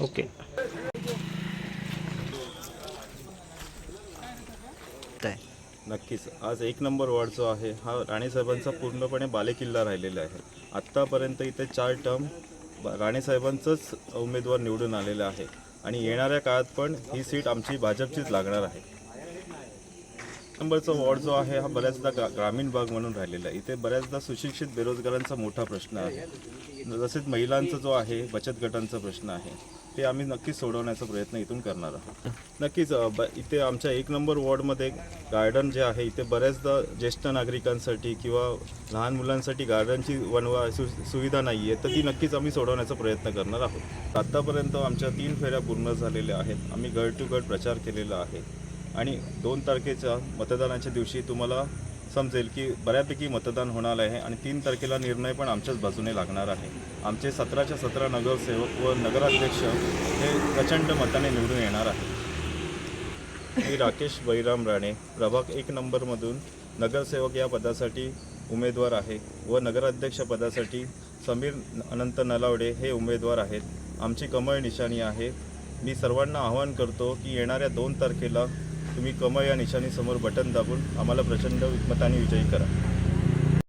Okay. नक्कीच. आज एक नंबर वॉर्ड जो आहे हा राणेसाहेबांचा पूर्णपणे बालेकिल्ला राहिलेला आहे. आत्तापर्यंत इथे चार टर्म राणेसाहेबांचंच उमेदवार निवडून आलेला आहे. आणि येणाऱ्या काळात पण ही सीट आमची भाजपचीच लागणार आहे. एक नंबरचा वॉर्ड जो आहे हा बऱ्याचदा ग्रा ग्रामीण भाग म्हणून राहिलेला आहे. इथे बऱ्याचदा सुशिक्षित बेरोजगारांचा मोठा प्रश्न आहे. तसेच महिलांचा जो आहे बचत गटांचा प्रश्न आहे ते आम्ही नक्कीच सोडवण्याचा प्रयत्न इथून करणार आहोत. नक्कीच ब इथे आमच्या एक नंबर वॉर्डमध्ये गार्डन जे आहे इथे बऱ्याचदा ज्येष्ठ नागरिकांसाठी किंवा लहान मुलांसाठी गार्डनची वनवा सु सुविधा नाही आहे तर ती नक्कीच आम्ही सोडवण्याचा प्रयत्न करणार आहोत. आत्तापर्यंत आमच्या तीन फेऱ्या पूर्ण झालेल्या आहेत. आम्ही गट टू गट प्रचार केलेला आहे. आणि दोन तारखेच्या मतदानाच्या दिवशी तुम्हाला समजेल की बऱ्यापैकी मतदान होणार आहे आणि तीन तारखेला निर्णय पण आमच्याच बाजूने लागणार आहे. आमचे सतराच्या सतरा नगरसेवक व नगराध्यक्ष हे प्रचंड मताने निवडून येणार आहे मी राकेश बैराम राणे प्रभाग एक नंबरमधून नगरसेवक या पदासाठी उमेदवार आहे व नगराध्यक्ष पदासाठी समीर अनंत नलावडे हे उमेदवार आहेत. आमची कमळ निशाणी आहे. मी सर्वांना आवाहन करतो की येणाऱ्या दोन तारखेला तुम्ही कमळ या निशाणीसमोर बटन दाबून आम्हाला प्रचंड मताने विजयी करा.